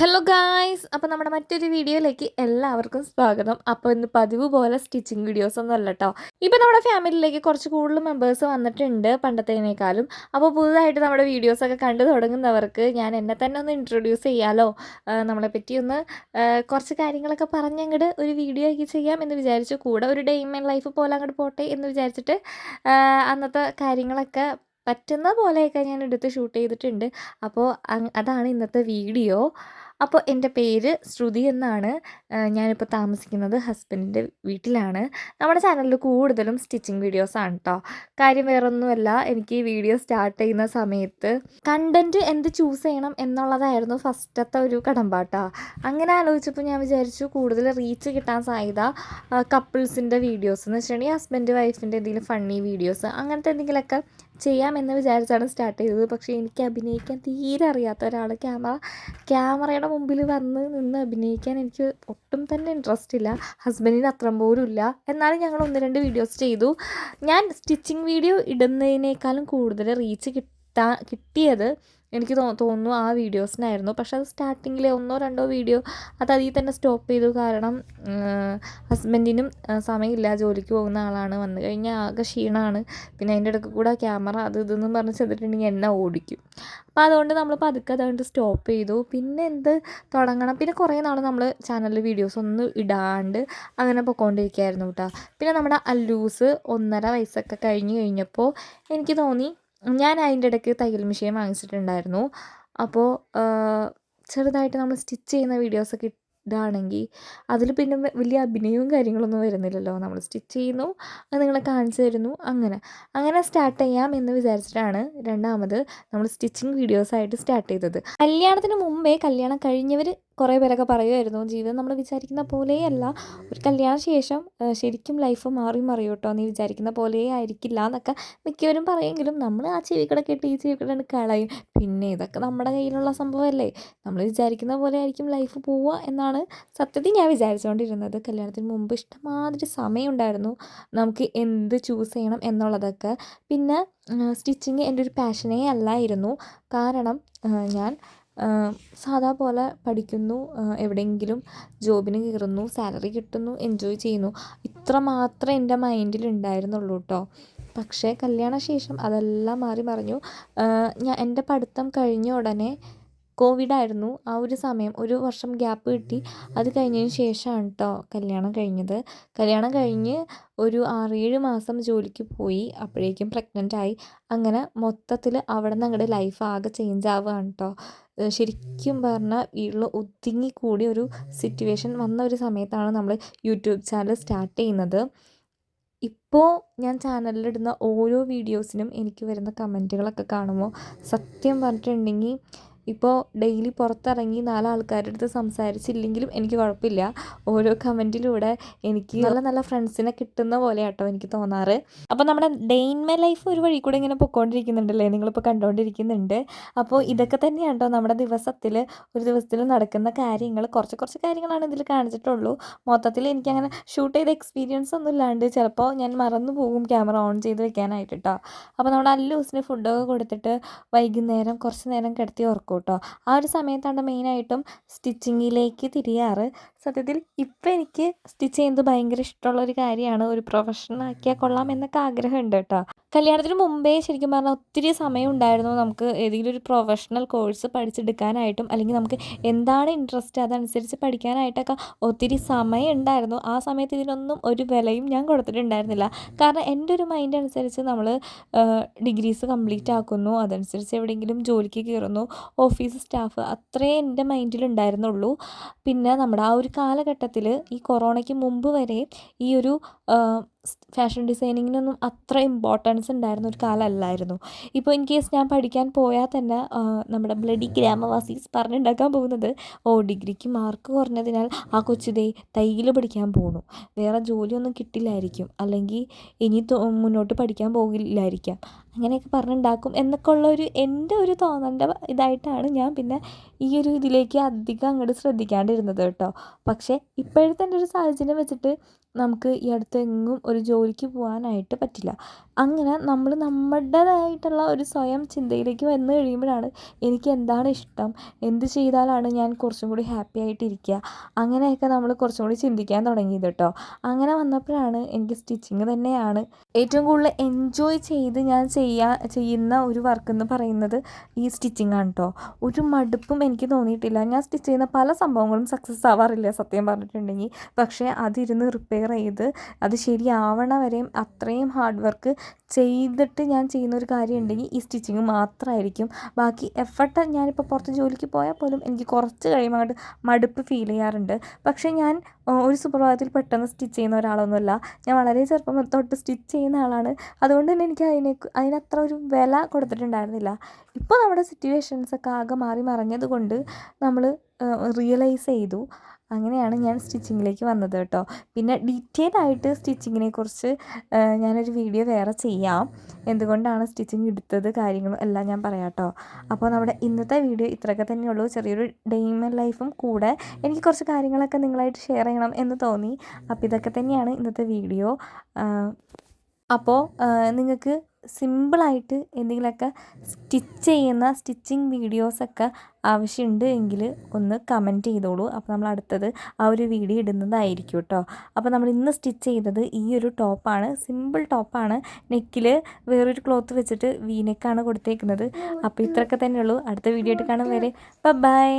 Hello guys അപ്പോൾ നമ്മുടെ മറ്റൊരു വീഡിയോയിലേക്ക് എല്ലാവർക്കും സ്വാഗതം. അപ്പോൾ ഇന്ന് പതിവ് പോലെ സ്റ്റിച്ചിങ് വീഡിയോസ് ഒന്നും അല്ല കേട്ടോ ഇപ്പോൾ നമ്മുടെ ഫാമിലിയിലേക്ക് കുറച്ച് കൂടുതൽ മെമ്പേഴ്സ് വന്നിട്ടുണ്ട് പണ്ടത്തേനേക്കാളും. അപ്പോൾ പുതുതായിട്ട് നമ്മുടെ വീഡിയോസൊക്കെ കണ്ടു തുടങ്ങുന്നവർക്ക് ഞാൻ എന്നെ തന്നെ ഒന്ന് ഇൻട്രൊഡ്യൂസ് ചെയ്യാലോ? ആ, നമ്മളെ പറ്റി ഒന്ന് കുറച്ച് കാര്യങ്ങളൊക്കെ പറഞ്ഞങ്ങോട്ട് ഒരു വീഡിയോ ആക്കി ചെയ്യാം എന്ന് വിചാരിച്ചു. കൂടെ ഒരു ഡേ ഇൻ ലൈഫ് പോലെ അങ്ങോട്ട് പോട്ടെ എന്ന് വിചാരിച്ചിട്ട് അന്നത്തെ കാര്യങ്ങളൊക്കെ പറ്റുന്ന പോലെയൊക്കെ ഞാൻ എടുത്ത് ഷൂട്ട് ചെയ്തിട്ടുണ്ട്. അപ്പോൾ അതാണ് ഇന്നത്തെ വീഡിയോ അപ്പോൾ എന്റെ പേര് ശ്രുതി എന്നാണ്. ഞാനിപ്പോൾ താമസിക്കുന്നത് ഹസ്ബൻഡിന്റെ വീട്ടിലാണ്. നമ്മുടെ ചാനലിൽ കൂടുതലും സ്റ്റിച്ചിങ് വീഡിയോസാണ് കേട്ടോ കാര്യം വേറൊന്നുമല്ല എനിക്ക് ഈ വീഡിയോ സ്റ്റാർട്ട് ചെയ്യുന്ന സമയത്ത് കണ്ടന്റ് എന്ത് ചൂസ് ചെയ്യണം എന്നുള്ളതായിരുന്നു ഫസ്റ്റത്തെ ഒരു കടമ്പാട്ടാ. അങ്ങനെ ആലോചിച്ചപ്പോൾ ഞാൻ വിചാരിച്ചു കൂടുതൽ റീച്ച് കിട്ടാൻ സാധ്യത കപ്പിൾസിന്റെ വീഡിയോസ് എന്ന് വെച്ചിട്ടുണ്ടെങ്കിൽ ഹസ്ബൻഡ് വൈഫിന്റെ എന്തെങ്കിലും ഫണ്ണി വീഡിയോസ് അങ്ങനത്തെ എന്തെങ്കിലുമൊക്കെ ചെയ്യാമെന്ന് വിചാരിച്ചാണ് സ്റ്റാർട്ട് ചെയ്തത്. പക്ഷേ എനിക്ക് അഭിനയിക്കാൻ തീരെ അറിയാത്ത ഒരാൾ ക്യാമറ ക്യാമറയുടെ മുമ്പിൽ വന്ന് നിന്ന് അഭിനയിക്കാൻ എനിക്ക് ഒട്ടും തന്നെ ഇൻട്രസ്റ്റ് ഇല്ല. ഹസ്ബൻഡിന് അത്രയും പോലും ഇല്ല. എന്നാലും ഞങ്ങൾ ഒന്ന് രണ്ട് വീഡിയോസ് ചെയ്തു. ഞാൻ സ്റ്റിച്ചിങ് വീഡിയോ ഇടുന്നതിനേക്കാളും കൂടുതൽ റീച്ച് കിട്ടാ കിട്ടിയത് എനിക്ക് തോന്നുന്നു ആ വീഡിയോസിനായിരുന്നു. പക്ഷെ അത് സ്റ്റാർട്ടിങ്ങിലെ ഒന്നോ രണ്ടോ വീഡിയോ അത് അതിൽ തന്നെ സ്റ്റോപ്പ് ചെയ്തു. കാരണം ഹസ്ബൻഡിനും സമയമില്ല. ജോലിക്ക് പോകുന്ന ആളാണ്. വന്നു കഴിഞ്ഞാൽ ആകെ ക്ഷീണമാണ്. പിന്നെ അതിന്റെ ഇടയ്ക്ക് കൂടെ ക്യാമറ അത് ഇതെന്നും പറഞ്ഞ് ചെന്നിട്ടുണ്ടെങ്കിൽ എന്നെ ഓടിക്കും. അപ്പോൾ അതുകൊണ്ട് നമ്മൾ പതുക്കെ അതുകൊണ്ട് സ്റ്റോപ്പ് ചെയ്തു. പിന്നെ എന്ത് തുടങ്ങണം? പിന്നെ കുറേ നാൾ നമ്മൾ ചാനലിൽ വീഡിയോസ് ഒന്നും ഇടാണ്ട് അങ്ങനെ പൊയ്ക്കൊണ്ടിരിക്കുകയായിരുന്നു കേട്ടോ. പിന്നെ നമ്മുടെ അല്ലൂസ് ഒന്നര വയസ്സൊക്കെ കഴിഞ്ഞ് കഴിഞ്ഞപ്പോൾ എനിക്ക് തോന്നി ഞാൻ അതിന്റെ ഇടയ്ക്ക് തയ്യൽ മെഷീൻ വാങ്ങിച്ചിട്ടുണ്ടായിരുന്നു. അപ്പോൾ ചെറുതായിട്ട് നമ്മൾ സ്റ്റിച്ച് ചെയ്യുന്ന വീഡിയോസൊക്കെ ഇടുകയാണെങ്കിൽ അതിൽ പിന്നെ വലിയ അഭിനയവും കാര്യങ്ങളൊന്നും വരുന്നില്ലല്ലോ. നമ്മൾ സ്റ്റിച്ച് ചെയ്യുന്നു അത് നിങ്ങളെ കാണിച്ചു തരുന്നു അങ്ങനെ. അങ്ങനെ സ്റ്റാർട്ട് ചെയ്യാം എന്ന് വിചാരിച്ചിട്ടാണ് രണ്ടാമത് നമ്മൾ സ്റ്റിച്ചിങ് വീഡിയോസായിട്ട് സ്റ്റാർട്ട് ചെയ്തത്. കല്യാണത്തിന് മുമ്പേ കല്യാണം കഴിഞ്ഞവർ കുറേ പേരൊക്കെ പറയുമായിരുന്നു ജീവിതം നമ്മൾ വിചാരിക്കുന്ന പോലെയല്ല. ഒരു കല്യാണ ശേഷം ശരിക്കും ലൈഫ് മാറി മറിയും കേട്ടോ നീ വിചാരിക്കുന്ന പോലെ ആയിരിക്കില്ല എന്നൊക്കെ മിക്കവരും പറയുമെങ്കിലും നമ്മൾ ആ ചെവി കൂടെ കേട്ട് ഈ ചെവി കൂടെ കളയും. പിന്നെ ഇതൊക്കെ നമ്മുടെ കയ്യിലുള്ള സംഭവമല്ലേ. നമ്മൾ വിചാരിക്കുന്ന പോലെ ആയിരിക്കും ലൈഫ് പോവുക എന്നാണ് സത്യത്തിൽ ഞാൻ വിചാരിച്ചുകൊണ്ടിരുന്നത് കല്യാണത്തിന് മുമ്പ് ഇഷ്ടമാതിരി സമയമുണ്ടായിരുന്നു നമുക്ക് എന്ത് ചൂസ് ചെയ്യണം എന്നുള്ളതൊക്കെ. പിന്നെ സ്റ്റിച്ചിങ് എന്റെ ഒരു പാഷനേ അല്ലായിരുന്നു. കാരണം ഞാൻ സാധാ പോലെ പഠിക്കുന്നു എവിടെയെങ്കിലും ജോബിന് കയറുന്നു സാലറി കിട്ടുന്നു എൻജോയ് ചെയ്യുന്നു. ഇത്ര മാത്രമേ എന്റെ മൈൻഡിൽ ഉണ്ടായിരുന്നുള്ളൂ കേട്ടോ പക്ഷേ കല്യാണശേഷം അതെല്ലാം മാറി മറിഞ്ഞു. ഞാൻ എന്റെ പഠിത്തം കഴിഞ്ഞ ഉടനെ കോവിഡായിരുന്നു. ആ ഒരു സമയം ഒരു വർഷം ഗ്യാപ്പ് കിട്ടി. അത് കഴിഞ്ഞതിന് ശേഷമാണ് കേട്ടോ കല്യാണം കഴിഞ്ഞത്. കല്യാണം കഴിഞ്ഞ് ഒരു ആറേഴ് മാസം ജോലിക്ക് പോയി. അപ്പോഴേക്കും പ്രഗ്നന്റ് ആയി. അങ്ങനെ മൊത്തത്തിൽ അവിടെ നിന്ന് അങ്ങോട്ട് ലൈഫ് ആകെ ചേഞ്ച് ആവുകയാണ് കേട്ടോ ശരിക്കും പറഞ്ഞാൽ വീട്ടിൽ ഒതുങ്ങിക്കൂടി ഒരു സിറ്റുവേഷൻ വന്ന ഒരു സമയത്താണ് നമ്മൾ യൂട്യൂബ് ചാനൽ സ്റ്റാർട്ട് ചെയ്യുന്നത്. ഇപ്പോൾ ഞാൻ ചാനലിലിടുന്ന ഓരോ വീഡിയോസിനും എനിക്ക് വരുന്ന കമന്റുകളൊക്കെ കാണുമ്പോൾ സത്യം പറഞ്ഞിട്ടുണ്ടെങ്കിൽ ഇപ്പോൾ ഡെയിലി പുറത്തിറങ്ങി നാലാൾക്കാരുടെ അടുത്ത് സംസാരിച്ചില്ലെങ്കിലും എനിക്ക് കുഴപ്പമില്ല. ഓരോ കമന്റിലൂടെ എനിക്ക് നല്ല നല്ല ഫ്രണ്ട്സിനെ കിട്ടുന്ന പോലെ കേട്ടോ എനിക്ക് തോന്നാറ്. അപ്പോൾ നമ്മുടെ ഡേ ഇൻ മൈ ലൈഫ് ഒരു വഴി കൂടെ ഇങ്ങനെ പൊയ്ക്കൊണ്ടിരിക്കുന്നുണ്ടല്ലേ നിങ്ങളിപ്പോൾ കണ്ടുകൊണ്ടിരിക്കുന്നുണ്ട് അപ്പോൾ ഇതൊക്കെ തന്നെയാണ് കേട്ടോ നമ്മുടെ ദിവസത്തിൽ ഒരു ദിവസത്തിൽ നടക്കുന്ന കാര്യങ്ങൾ കുറച്ച് കുറച്ച് കാര്യങ്ങളാണ് ഇതിൽ കാണിച്ചിട്ടുള്ളൂ. മൊത്തത്തിൽ എനിക്കങ്ങനെ ഷൂട്ട് ചെയ്ത എക്സ്പീരിയൻസ് ഒന്നും ഇല്ലാണ്ട് ചിലപ്പോൾ ഞാൻ മറന്നു പോകും ക്യാമറ ഓൺ ചെയ്ത് വെക്കാനായിട്ട് കേട്ടോ അപ്പോൾ നമ്മുടെ അല്ലൂസിന് ഫുഡൊക്കെ കൊടുത്തിട്ട് വൈകുന്നേരം കുറച്ച് നേരം കിടത്തി ഉറക്കും കേട്ടോ. ആ ഒരു സമയത്താണ് മെയിനായിട്ടും സ്റ്റിച്ചിങ്ങിലേക്ക് തിരിയാറ്. സത്യത്തിൽ ഇപ്പം എനിക്ക് സ്റ്റിച്ച് ചെയ്യുന്നത് ഭയങ്കര ഇഷ്ടമുള്ള ഒരു കാര്യമാണ്. ഒരു പ്രൊഫഷണൽ ആക്കിയാൽ കൊള്ളാം എന്നൊക്കെ ആഗ്രഹമുണ്ട് കേട്ടോ. കല്യാണത്തിന് മുമ്പേ ശരിക്കും പറഞ്ഞാൽ ഒത്തിരി സമയം ഉണ്ടായിരുന്നു നമുക്ക് ഏതെങ്കിലും ഒരു പ്രൊഫഷണൽ കോഴ്സ് പഠിച്ചെടുക്കാനായിട്ടും അല്ലെങ്കിൽ നമുക്ക് എന്താണ് ഇൻട്രസ്റ്റ് അതനുസരിച്ച് പഠിക്കാനായിട്ടൊക്കെ ഒത്തിരി സമയം ഉണ്ടായിരുന്നു. ആ സമയത്ത് ഇതിനൊന്നും ഒരു വിലയും ഞാൻ കൊടുത്തിട്ടുണ്ടായിരുന്നില്ല. കാരണം എന്റെ ഒരു മൈൻഡ് അനുസരിച്ച് നമ്മൾ ഡിഗ്രീസ് കംപ്ലീറ്റ് ആക്കുന്നു. അതനുസരിച്ച് എവിടെയെങ്കിലും ജോലിക്ക് കയറുന്നു. ഓഫീസ് സ്റ്റാഫ് അത്രേ എന്റെ മൈൻഡിലുണ്ടായിരുന്നുള്ളൂ പിന്നെ നമ്മുടെ ആ ഒരു കാലഘട്ടത്തിൽ ഈ കൊറോണയ്ക്ക് മുമ്പ് വരെ ഈ ഒരു ഫാഷൻ ഡിസൈനിങ്ങിനൊന്നും അത്ര ഇമ്പോർട്ടൻസ് ഉണ്ടായിരുന്ന ഒരു കാലമല്ലായിരുന്നു. ഇപ്പോൾ ഇൻ കേസ് ഞാൻ പഠിക്കാൻ പോയാൽ തന്നെ നമ്മുടെ ബ്ലഡി ഗ്രാമവാസീസ് പറഞ്ഞുണ്ടാക്കാൻ പോകുന്നത് ഓ ഡിഗ്രിക്ക് മാർക്ക് കുറഞ്ഞതിനാൽ ആ കൊച്ചുതേ തയ്യൽ പഠിക്കാൻ പോണു. വേറെ ജോലിയൊന്നും കിട്ടില്ലായിരിക്കും. അല്ലെങ്കിൽ ഇനി മുന്നോട്ട് പഠിക്കാൻ പോകില്ലായിരിക്കാം. അങ്ങനെയൊക്കെ പറഞ്ഞുണ്ടാക്കും എന്നൊക്കെ ഉള്ള ഒരു എന്റെ ഒരു തോന്നലിന്റെ ഇതായിട്ടാണ് ഞാൻ പിന്നെ ഈ ഒരു ഇതിലേക്ക് അധികം അങ്ങോട്ട് ശ്രദ്ധിക്കാണ്ടിരുന്നത് കേട്ടോ. പക്ഷേ ഇപ്പോഴത്തെ എന്റെ ഒരു സാഹചര്യം വെച്ചിട്ട് നമുക്ക് ഈ അടുത്ത് എങ്ങും ഒരു ജോലിക്ക് പോകാനായിട്ട് പറ്റില്ല. അങ്ങനെ നമ്മൾ നമ്മുടേതായിട്ടുള്ള ഒരു സ്വയം ചിന്തയിലേക്ക് വന്നു കഴിയുമ്പോഴാണ് എനിക്ക് എന്താണ് ഇഷ്ടം എന്ത് ചെയ്താലാണ് ഞാൻ കുറച്ചും കൂടി ഹാപ്പി ആയിട്ടിരിക്കുക അങ്ങനെയൊക്കെ നമ്മൾ കുറച്ചും കൂടി ചിന്തിക്കാൻ തുടങ്ങിയത് കേട്ടോ. അങ്ങനെ വന്നപ്പോഴാണ് എനിക്ക് സ്റ്റിച്ചിങ് തന്നെയാണ് ഏറ്റവും കൂടുതൽ എൻജോയ് ചെയ്ത് ഞാൻ ചെയ്യാ ചെയ്യുന്ന ഒരു വർക്ക് എന്ന് പറയുന്നത് ഈ സ്റ്റിച്ചിങ് ആണ് കേട്ടോ ഒരു മടുപ്പും എനിക്ക് തോന്നിയിട്ടില്ല. ഞാൻ സ്റ്റിച്ച് ചെയ്യുന്ന പല സംഭവങ്ങളും സക്സസ് ആവാറില്ല സത്യം പറഞ്ഞിട്ടുണ്ടെങ്കിൽ പക്ഷേ അതിരുന്ന് റിപ്പയർ ചെയ്ത് അത് ശരിയാവണ വരെയും അത്രയും ഹാർഡ് വർക്ക് ചെയ്തിട്ട് ഞാൻ ചെയ്യുന്ന ഒരു കാര്യം ഉണ്ടെങ്കിൽ ഈ സ്റ്റിച്ചിങ് മാത്രമായിരിക്കും ബാക്കി എഫർട്ട് ഞാനിപ്പോൾ പുറത്ത് ജോലിക്ക് പോയാൽ പോലും എനിക്ക് കുറച്ച് കഴിയുമ്പോൾ മടുപ്പ് ഫീൽ ചെയ്യാറുണ്ട്. പക്ഷേ ഞാൻ ഒരു സുപ്രഭാതത്തിൽ പെട്ടെന്ന് സ്റ്റിച്ച് ചെയ്യുന്ന ഒരാളൊന്നുമല്ല. ഞാൻ വളരെ ചെറുപ്പം തൊട്ട് സ്റ്റിച്ച് ചെയ്യുന്ന ആളാണ്. അതുകൊണ്ട് തന്നെ എനിക്ക് അതിനെ അതിനത്ര ഒരു വില കൊടുത്തിട്ടുണ്ടായിരുന്നില്ല. ഇപ്പോൾ നമ്മുടെ സിറ്റുവേഷൻസൊക്കെ ആകെ മാറി മറിഞ്ഞത് കൊണ്ട് നമ്മൾ റിയലൈസ് ചെയ്തു. അങ്ങനെയാണ് ഞാൻ സ്റ്റിച്ചിങ്ങിലേക്ക് വന്നത് കേട്ടോ. പിന്നെ ഡീറ്റെയിൽ ആയിട്ട് സ്റ്റിച്ചിങ്ങിനെ കുറിച്ച് ഞാനൊരു വീഡിയോ വേറെ ചെയ്യാം. എന്തുകൊണ്ടാണ് സ്റ്റിച്ചിങ് എടുത്തത് കാര്യങ്ങളും എല്ലാം ഞാൻ പറയാം കേട്ടോ. അപ്പോൾ നമ്മുടെ ഇന്നത്തെ വീഡിയോ ഇത്രയൊക്കെ തന്നെയുള്ളൂ ചെറിയൊരു ഡെയിമൻ ലൈഫും കൂടെ എനിക്ക് കുറച്ച് കാര്യങ്ങളൊക്കെ നിങ്ങളായിട്ട് ഷെയർ ചെയ്യണം എന്ന് തോന്നി. അപ്പോൾ ഇതൊക്കെ തന്നെയാണ് ഇന്നത്തെ വീഡിയോ അപ്പോൾ നിങ്ങൾക്ക് സിമ്പിളായിട്ട് എന്തെങ്കിലുമൊക്കെ സ്റ്റിച്ച് ചെയ്യുന്ന സ്റ്റിച്ചിങ് വീഡിയോസൊക്കെ ആവശ്യമുണ്ട് എങ്കിൽ ഒന്ന് കമന്റ് ചെയ്തോളൂ. അപ്പോൾ നമ്മൾ അടുത്തത് ആ ഒരു വീഡിയോ ഇടുന്നതായിരിക്കും കേട്ടോ. അപ്പോൾ നമ്മൾ ഇന്ന് സ്റ്റിച്ച് ചെയ്തത് ഈ ഒരു ടോപ്പാണ്. സിമ്പിൾ ടോപ്പാണ്. നെക്കിൽ വേറൊരു ക്ലോത്ത് വെച്ചിട്ട് വീനെക്കാണ് കൊടുത്തേക്കുന്നത്. അപ്പോൾ ഇത്രയൊക്കെ തന്നെയുള്ളൂ. അടുത്ത വീഡിയോ ആയിട്ട് കാണാൻ വരെ. ബൈ.